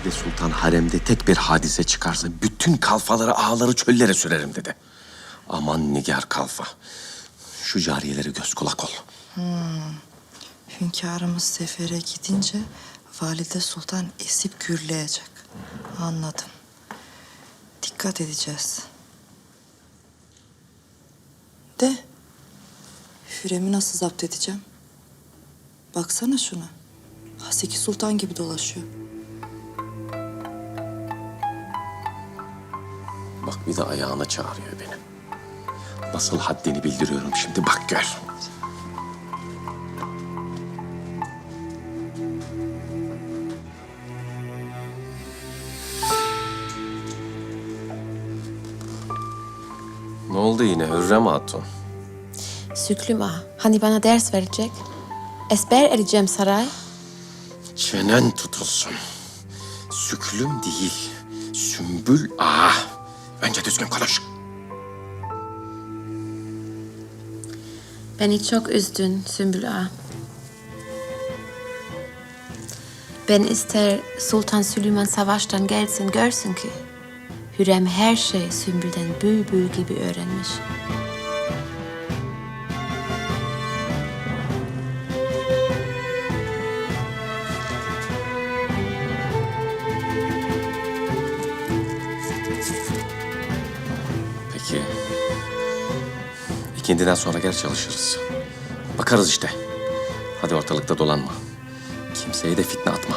Valide Sultan haremde tek bir hadise çıkarsa bütün kalfaları ağları çöllere sürerim dedi. Aman nigar kalfa. Şu cariyeleri göz kulak ol. Hünkârımız sefere gidince Valide Sultan esip gürleyecek. Anladım. Dikkat edeceğiz. De. Hürrem'i nasıl zapt edeceğim? Baksana şuna. Haseki Sultan gibi dolaşıyor. Bak bir de ayağına çağırıyor beni. Nasıl haddini bildiriyorum şimdi bak gör. Ne oldu yine Hürrem Hatun? Süklüm ağa, hani bana ders verecek? Esber edeceğim saray. Çenen tutulsun. Süklüm değil, sümbül ağa. Önce düzgün konuş. Beni çok üzdün Sümbül ağa. Ben ister Sultan Süleyman savaştan gelsin görsün ki... Hürrem her şey Sümbül'den bülbül gibi öğrenmiş. İkindiden sonra gel çalışırız. Bakarız işte. Hadi ortalıkta dolanma. Kimseye de fitne atma.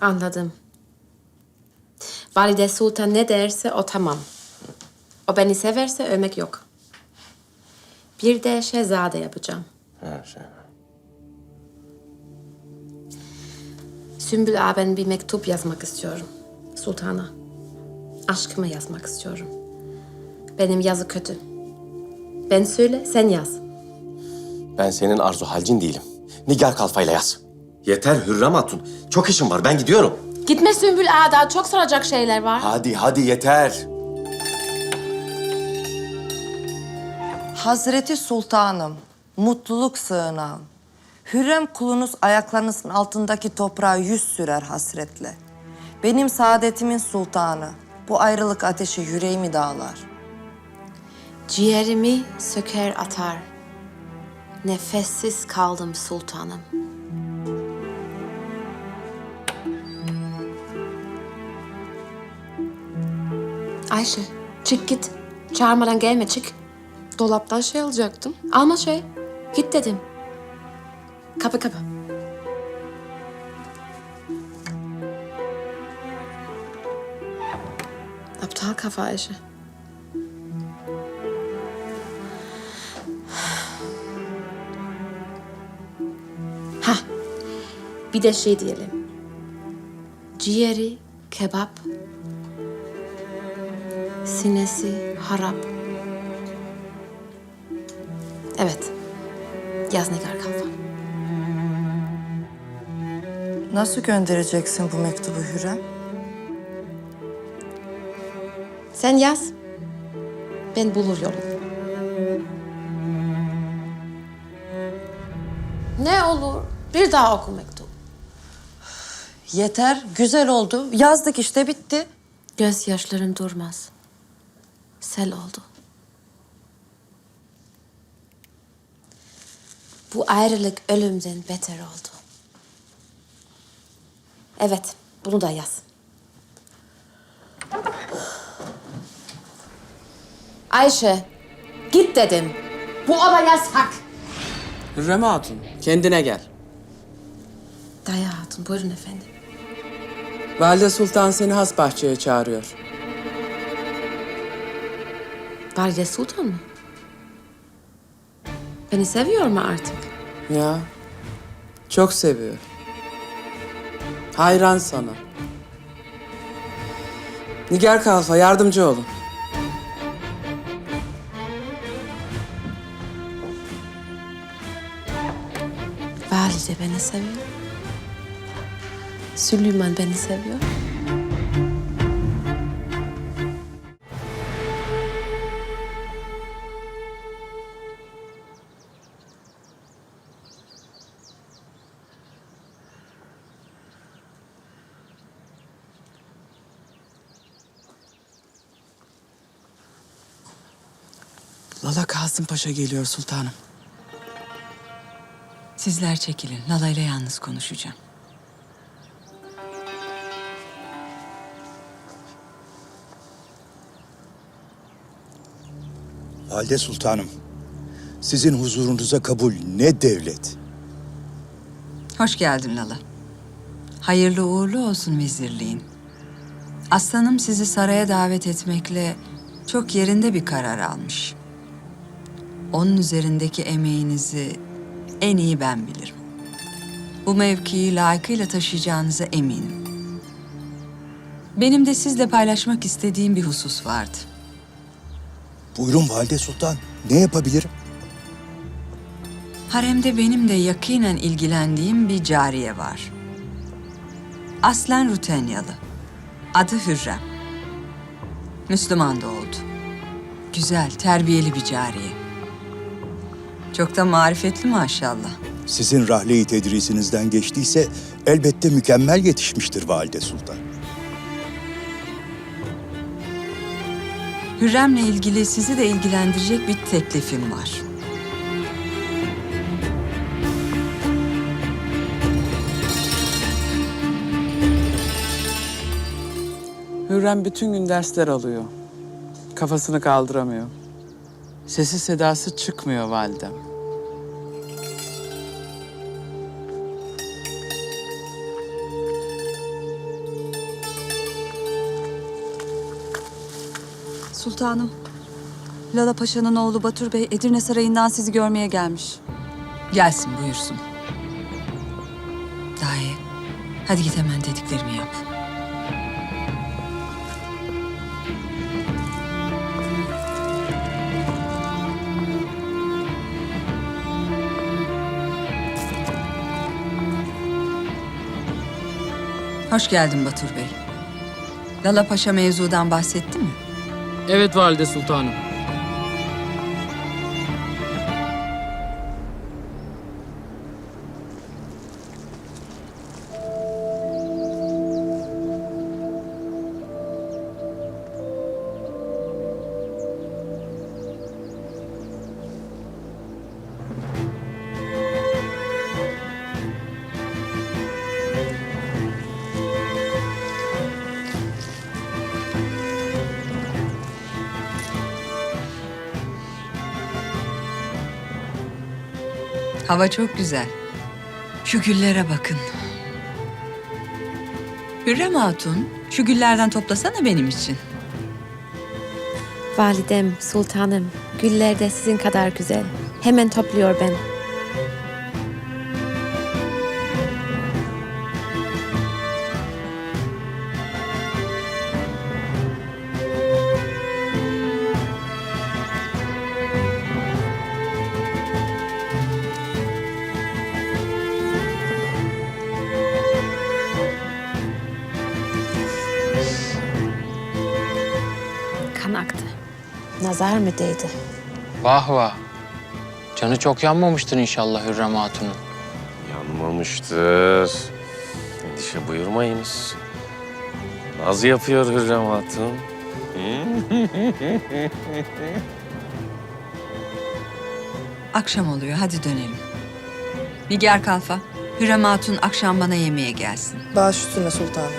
Anladım. Valide Sultan ne derse o tamam. O beni severse övmek yok. Bir de şehzade yapacağım. Ha, şey. Sümbül ağa ben bir mektup yazmak istiyorum. Sultana. Aşkımı yazmak istiyorum. Benim yazı kötü. Ben söyle, sen yaz. Ben senin arzu halcin değilim. Nigar kalfayla yaz. Yeter Hürrem Hatun. Çok işim var. Ben gidiyorum. Gitme Sümbül ağa, daha çok soracak şeyler var. Hadi hadi yeter. Hazreti Sultanım, mutluluk sığınağım. Hürrem kulunuz ayaklarınızın altındaki toprağa yüz sürer hasretle. Benim saadetimin sultanı, bu ayrılık ateşi yüreğimi dağlar. Ciğerimi söker atar. Nefessiz kaldım sultanım. Ayşe, çık git. Çağırmadan gelme, çık. Dolaptan şey alacaktım. Alma şey. Git dedim. Kapı kapı. Aptal kafa Ayşe. Ha. Bir de şey diyelim. Ciğeri kebap. Sinesi harap. Evet. Yaz Nigar Kalfa. Nasıl göndereceksin bu mektubu Hürrem? Sen yaz. Ben bulur yolunu. Ne olur bir daha oku mektup. Yeter, güzel oldu. Yazdık işte, bitti. Gözyaşların durmaz. Sel oldu. Bu ayrılık ölümden beter oldu. Evet, bunu da yaz. Ayşe, git dedim. Bu oda yasak. Hürrem Hatun, kendine gel. Daya Hatun, buyurun efendim. Valide Sultan seni has bahçeye çağırıyor. Valide Sultan mı? Beni seviyor mu artık? Ya. Çok seviyor. Hayran sana. Nigar Kalfa yardımcı olun. Valide beni seviyor. Süleyman beni seviyor. Kasım Paşa geliyor sultanım. Sizler çekilin. Lala ile yalnız konuşacağım. Valide Sultanım, sizin huzurunuza kabul ne devlet. Hoş geldin Lala. Hayırlı uğurlu olsun vezirliğin. Aslanım sizi saraya davet etmekle çok yerinde bir karar almış. Onun üzerindeki emeğinizi en iyi ben bilirim. Bu mevkiyi layıkıyla taşıyacağınıza eminim. Benim de sizle paylaşmak istediğim bir husus vardı. Buyurun Valide Sultan, ne yapabilirim? Haremde benim de yakinen ilgilendiğim bir cariye var. Aslen Rutenyalı. Adı Hürrem. Müslüman doğdu. Güzel, terbiyeli bir cariye. Çok da marifetli maşallah. Sizin rahle-i tedrisinizden geçtiyse elbette mükemmel yetişmiştir Valide Sultan. Hürrem'le ilgili sizi de ilgilendirecek bir teklifim var. Hürrem bütün gün dersler alıyor. Kafasını kaldıramıyor. Sesi sedası çıkmıyor validem. Sultanım, Lala Paşa'nın oğlu Batur Bey Edirne Sarayı'ndan sizi görmeye gelmiş. Gelsin buyursun. Dahi, hadi git hemen dediklerimi yap. Hoş geldin Batur Bey. Lala Paşa mevzudan bahsetti mi? Evet valide sultanım. Hava çok güzel. Şu güllere bakın. Hürrem Hatun, şu güllerden toplasana benim için. Validem, sultanım, güller de sizin kadar güzel. Hemen topluyor ben. Nazar mı değdi? Vah vah. Canı çok yanmamıştır inşallah Hürrem Hatun'un. Yanmamıştır. Endişe buyurmayınız. Naz yapıyor Hürrem Hatun. Akşam oluyor, hadi dönelim. Nigar Kalfa, Hürrem Hatun akşam bana yemeğe gelsin. Baş üstüne sultanım.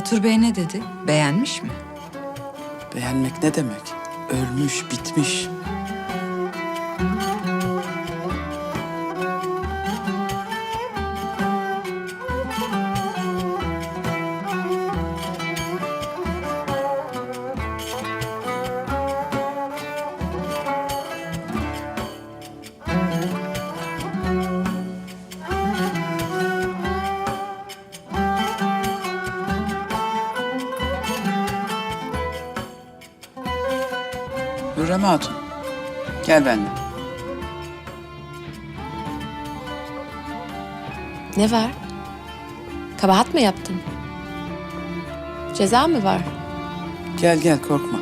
Batur Bey ne dedi? Beğenmiş mi? Beğenmek ne demek? Ölmüş, bitmiş. Hürrem Hatun, gel benimle. Ne var? Kabahat mı yaptım? Ceza mı var? Gel gel korkma.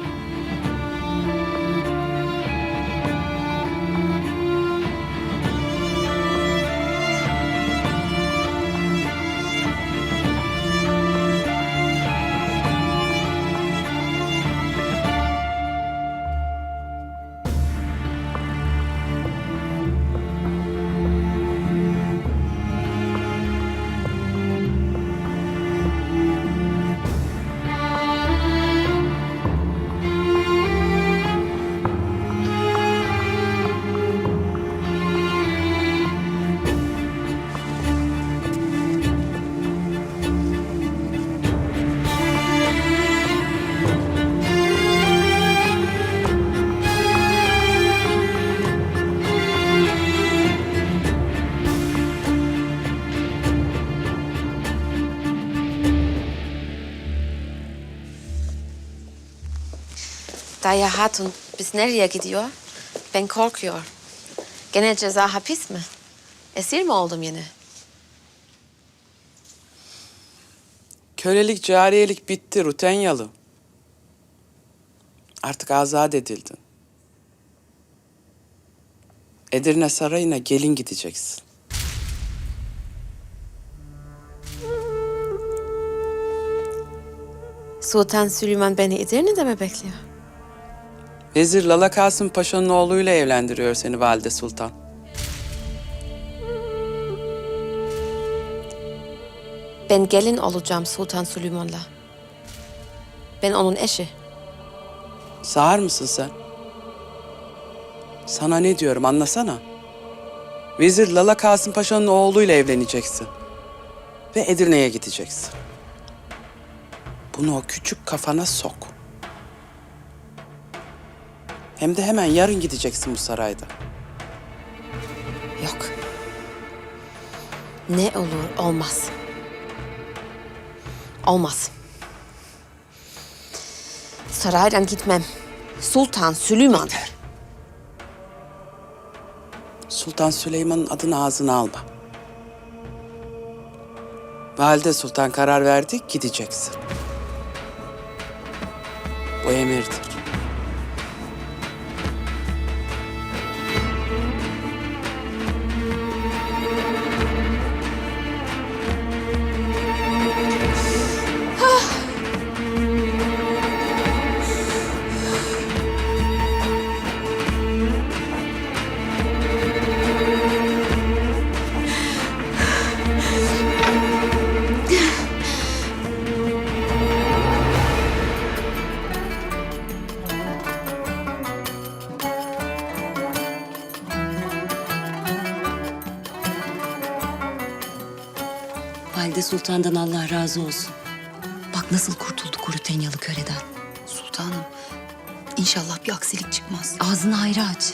Daya Hatun biz nereye gidiyor? Ben korkuyor. Gene ceza hapis mi? Esir mi oldum yine? Kölelik, cariyelik bitti Rutenyalı. Artık azat edildin. Edirne Sarayı'na gelin gideceksin. Sultan Süleyman beni Edirne'de mi bekliyor? Vezir Lala Kasım Paşa'nın oğluyla evlendiriyor seni Valide Sultan. Ben gelin olacağım Sultan Süleyman'la. Ben onun eşi. Sağır mısın sen? Sana ne diyorum anlasana. Vezir Lala Kasım Paşa'nın oğluyla evleneceksin. Ve Edirne'ye gideceksin. Bunu o küçük kafana sok. Hem de hemen yarın gideceksin bu sarayda. Yok. Ne olur olmaz. Olmaz. Saraydan gitmem. Sultan Süleyman. Sultan Süleyman'ın adını ağzına alma. Valide Sultan karar verdi, gideceksin. Bu emirdir. Sultan'dan Allah razı olsun. Bak nasıl kurtulduk o Rütenyalı köleden. Sultanım, inşallah bir aksilik çıkmaz. Ağzını hayra aç.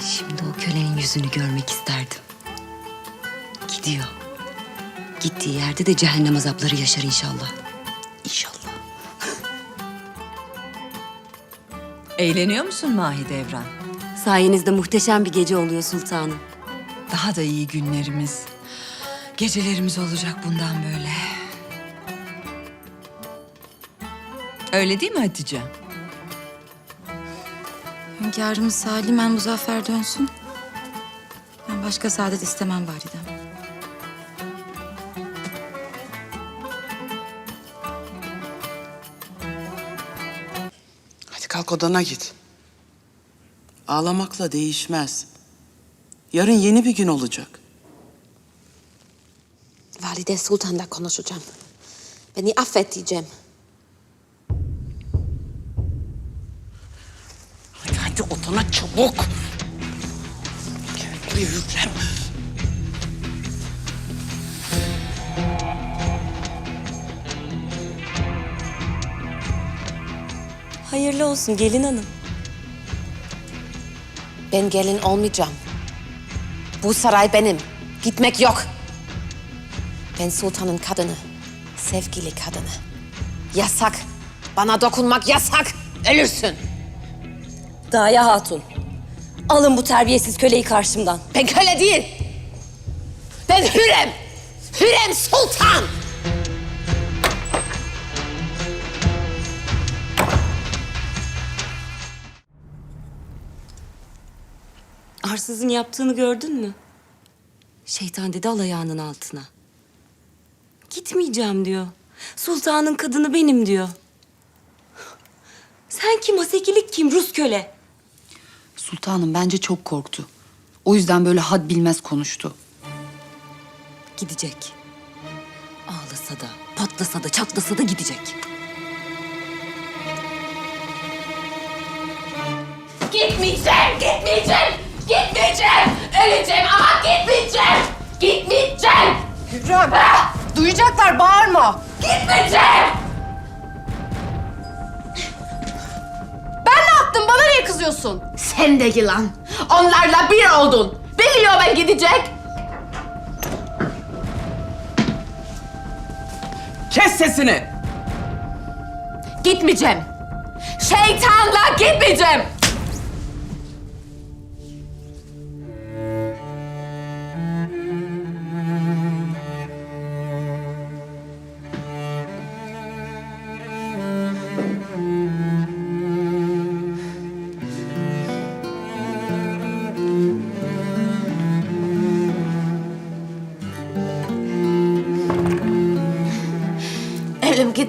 Şimdi o kölenin yüzünü görmek isterdim. Gidiyor. Gittiği yerde de cehennem azapları yaşar inşallah. İnşallah. Eğleniyor musun Mahidevran? Sayenizde muhteşem bir gece oluyor sultanım. Daha da iyi günlerimiz, gecelerimiz olacak bundan böyle. Öyle değil mi Hatice? Hünkârımız salimen muzaffer dönsün. Ben başka saadet istemem validem. Hadi kalk odana git. Ağlamakla değişmez. Yarın yeni bir gün olacak. Valide Sultan'la konuşacağım. Beni affet diyeceğim. Hadi hadi odana çabuk. Gel buraya Hürrem. Hayırlı olsun gelin hanım. Ben gelin olmayacağım. Bu saray benim. Gitmek yok. Ben sultanın kadını. Sevgili kadını. Yasak. Bana dokunmak yasak. Ölürsün. Daya Hatun. Alın bu terbiyesiz köleyi karşımdan. Ben köle değil. Ben Hürrem. Hürrem Sultan. Arsızın yaptığını gördün mü? Şeytan dedi al ayağının altına. Gitmeyeceğim diyor. Sultanın kadını benim diyor. Sen kim? Hasekilik kim? Rus köle. Sultanım bence çok korktu. O yüzden böyle had bilmez konuştu. Gidecek. Ağlasa da, patlasa da, çatlasa da gidecek. Gitmeyeceğim, gitmeyeceğim, gitmeyeceğim. Öleceğim ama gitmeyeceğim. Gitmeyeceğim. Hürrem. Duyacaklar bağırma. Gitmeyeceğim. Ben ne yaptım? Bana niye kızıyorsun? Sen de yılan. Onlarla bir oldun. Biliyor ben gidecek. Kes sesini. Gitmeyeceğim. Şeytanla gitmeyeceğim.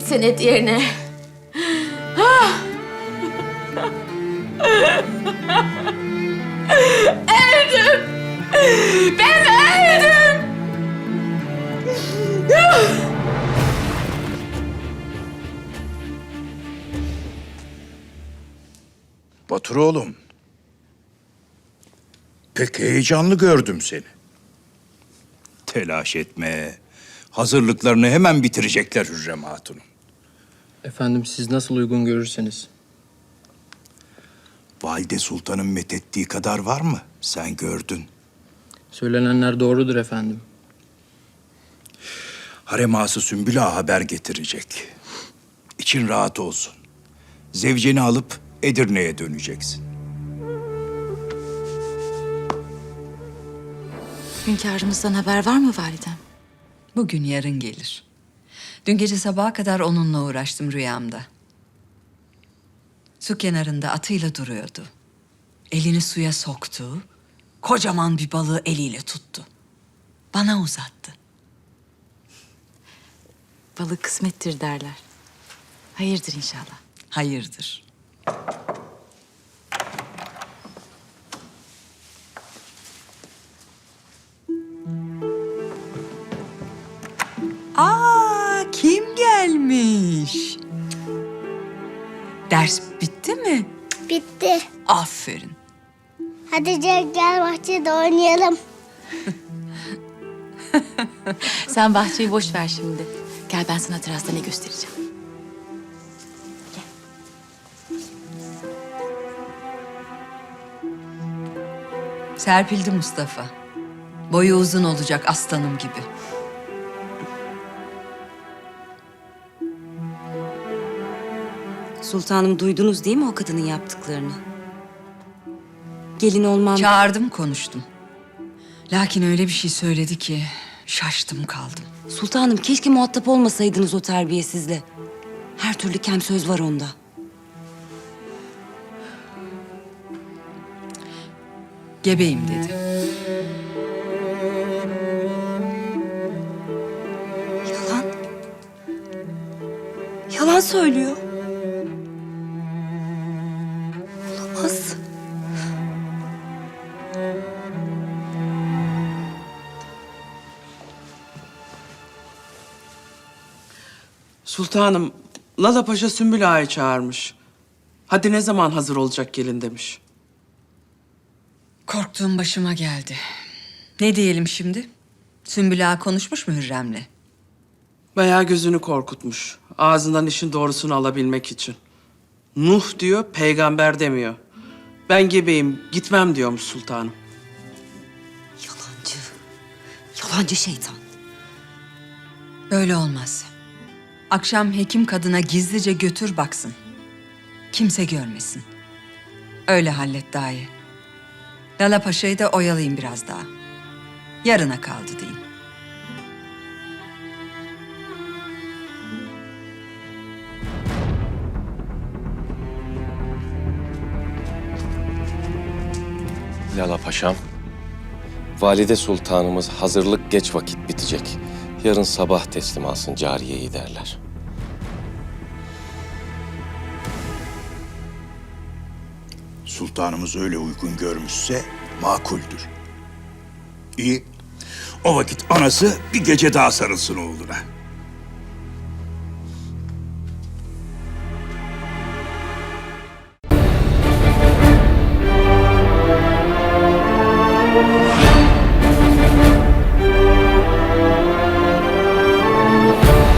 Elim gitsin et yerine. öldüm. Ben öldüm. Batur oğlum. Pek heyecanlı gördüm seni. Telaş etme. Hazırlıklarını hemen bitirecekler Hürrem Hatun'un. Efendim siz nasıl uygun görürseniz. Valide Sultan'ın methettiği kadar var mı? Sen gördün. Söylenenler doğrudur efendim. Harem ağası Sümbül Ağa haber getirecek. İçin rahat olsun. Zevceni alıp Edirne'ye döneceksin. Hünkârımızdan haber var mı validem? Bugün yarın gelir. Dün gece sabaha kadar onunla uğraştım rüyamda. Su kenarında atıyla duruyordu. Elini suya soktu. Kocaman bir balığı eliyle tuttu. Bana uzattı. Balık kısmettir derler. Hayırdır inşallah. Hayırdır. Hadi gel, gel bahçede oynayalım. Sen bahçeyi boş ver şimdi. Gel ben sana terasta ne göstereceğim. Serpildi Mustafa. Boyu uzun olacak aslanım gibi. Sultanım duydunuz değil mi o kadının yaptıklarını? Gelin olmam... Çağırdım konuştum. Lakin öyle bir şey söyledi ki şaştım kaldım. Sultanım keşke muhatap olmasaydınız o terbiyesizle. Her türlü kem söz var onda. Gebeyim dedi. Yalan. Yalan söylüyor. Sultanım, Lala Paşa Sümbül Ağa'yı çağırmış. Hadi ne zaman hazır olacak gelin demiş. Korktuğum başıma geldi. Ne diyelim şimdi? Sümbül Ağa konuşmuş mu Hürrem'le? Bayağı gözünü korkutmuş. Ağzından işin doğrusunu alabilmek için. Nuh diyor, peygamber demiyor. Ben gebeyim, gitmem diyormuş sultanım. Yalancı. Yalancı şeytan. Böyle olmaz. Akşam hekim kadına gizlice götür baksın. Kimse görmesin. Öyle hallet daha iyi. Lala Paşa'yı da oyalayın biraz daha. Yarına kaldı deyin. Lala Paşam, Valide Sultanımız hazırlık geç vakit bitecek. Yarın sabah teslim alsın cariyeyi derler. Sultanımız öyle uygun görmüşse makuldür. İyi. O vakit anası bir gece daha sarılsın oğluna.